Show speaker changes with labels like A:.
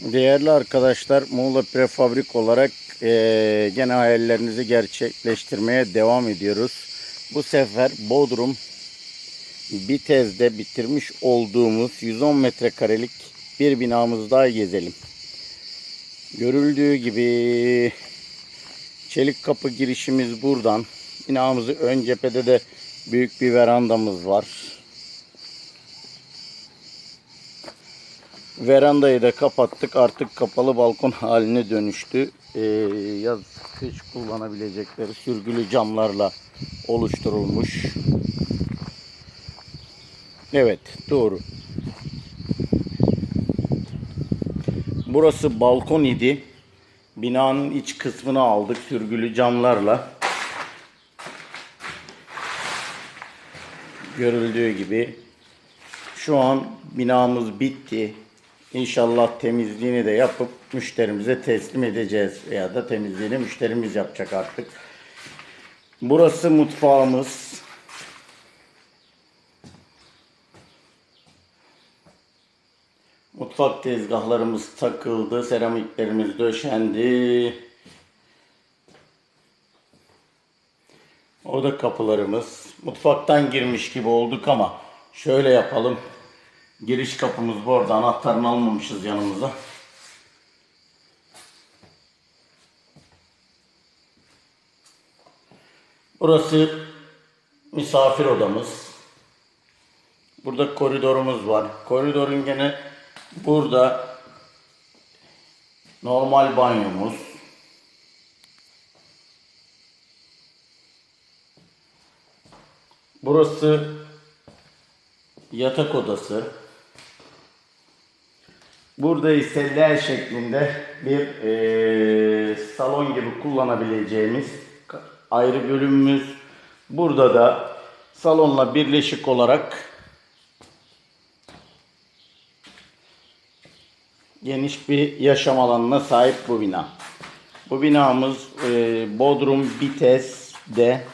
A: Değerli arkadaşlar Muğla Prefabrik olarak eee, gene hayallerinizi gerçekleştirmeye devam ediyoruz. Bu sefer Bodrum Bitez'de bitirmiş olduğumuz 110 metrekarelik bir binamızı daha gezelim. Görüldüğü gibi çelik kapı girişimiz buradan. Binamızı ön cephede de büyük bir verandamız var. Verandayı da kapattık. Artık kapalı balkon haline dönüştü. Ee, yaz kış kullanabilecekleri sürgülü camlarla oluşturulmuş. Evet doğru. Burası balkon idi. Binanın iç kısmını aldık sürgülü camlarla. Görüldüğü gibi şu an binamız bitti. İnşallah temizliğini de yapıp müşterimize teslim edeceğiz. Veya da temizliğini müşterimiz yapacak artık. Burası mutfağımız. Mutfak tezgahlarımız takıldı. Seramiklerimiz döşendi. O da kapılarımız. Mutfaktan girmiş gibi olduk ama şöyle yapalım. Giriş kapımız bu arada. Anahtarını almamışız yanımıza. Burası misafir odamız. Burada koridorumuz var. Koridorun gene burada normal banyomuz. Burası yatak odası. Burada ise L şeklinde bir eee, salon gibi kullanabileceğimiz ayrı bölümümüz. Burada da salonla birleşik olarak geniş bir yaşam alanına sahip bu bina. Bu binamız eee, Bodrum Bites'de